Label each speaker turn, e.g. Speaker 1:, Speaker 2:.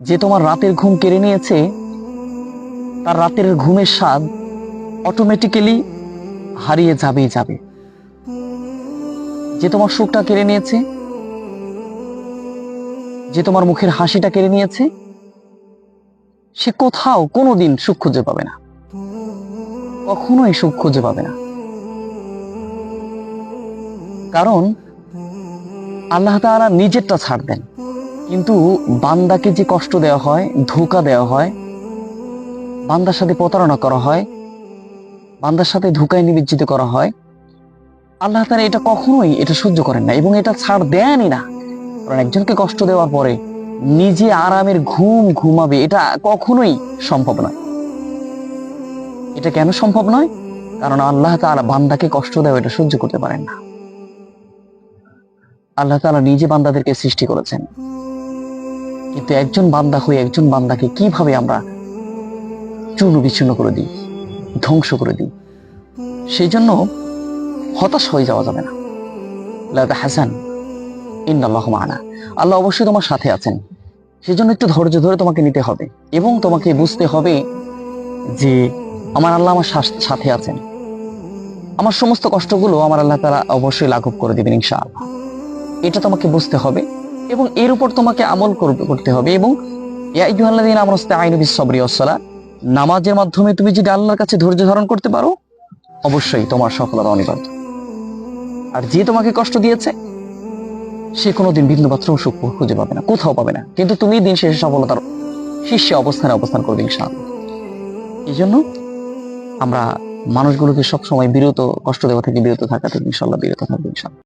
Speaker 1: যে তোমার রাতের ঘুম কেড়ে নিয়েছে, তার রাতের ঘুমের স্বাদ অটোমেটিক্যালি হারিয়ে যাবেই যাবে। যে তোমার সুখটা কেড়ে নিয়েছে, যে তোমার মুখের হাসিটা কেড়ে নিয়েছে, সে কোথাও কোনোদিন সুখ খুঁজে পাবে না। কখনোই সুখ খুঁজে পাবে না। কারণ আল্লাহ তাআলা নিজেরটা ছাড় দেন। কিন্তু বান্দাকে যে কষ্ট দেওয়া হয়, ধোকা দেওয়া হয়, বান্দার সাথে প্রতারণা করা হয়, বান্দার সাথে ধোকায় নিবেচিত করা হয়, আল্লাহ তাআলা এটা কখনোই এটা সহ্য করেন না এবং এটা ছাড় দেনই না। কারণ একজনকে কষ্ট দেওয়ার পরে নিজে আরামের ঘুম ঘুমাবে, এটা কখনোই সম্ভব নয় এটা কেন সম্ভব নয়? কারণ আল্লাহ তাআলা বান্দাকে কষ্ট দেওয়া এটা সহ্য করতে পারেন না। আল্লাহ তাআলা নিজে বান্দাদেরকে সৃষ্টি করেছেন। কিন্তু একজন বান্দা হয়ে একজন বান্দাকে কীভাবে আমরা চূর্ণ বিচ্ছিন্ন করে দিই, ধ্বংস করে দিই? সেই জন্য হতাশ হয়ে যাওয়া যাবে না। লাদা হাসান ইন্নাল্লাহ মানা। আল্লাহ অবশ্যই তোমার সাথে আছেন। সেজন্য একটু ধৈর্য ধরে তোমাকে নিতে হবে এবং তোমাকে বুঝতে হবে যে আমার আল্লাহ আমার সাথে আছেন। আমার সমস্ত কষ্টগুলো আমার আল্লাহ তারা অবশ্যই লাঘব করে দিবেন ইনশাআল্লাহ। এটা তোমাকে বুঝতে হবে। এবং এর উপর তোমাকে আমল করতে হবে এবং ইয়া আইয়ুহাল্লাযীনা আমানু ইসতাঈনু বিস-সাবরি নামাজের মাধ্যমে তুমি যদি আল্লাহর কাছে ধৈর্য ধারণ করতে পারো, অবশ্যই তোমার সফলতা অনিবার্য। আর যে তোমাকে কষ্ট দিয়েছে, সে কোনোদিন বিন্দুমাত্র সুখ খুঁজে পাবে না, কোথাও পাবে না। কিন্তু তুমি দিন শেষে সফলতার শীর্ষে অবস্থানে অবস্থান করবে ইনশাআল্লাহ। এই জন্য আমরা মানুষগুলোকে সবসময় বিরত, কষ্ট দেওয়া থেকে বিরত থাকা থেকে ইনশাল্লাহ বিরত থাকবে ইনশাল্লাহ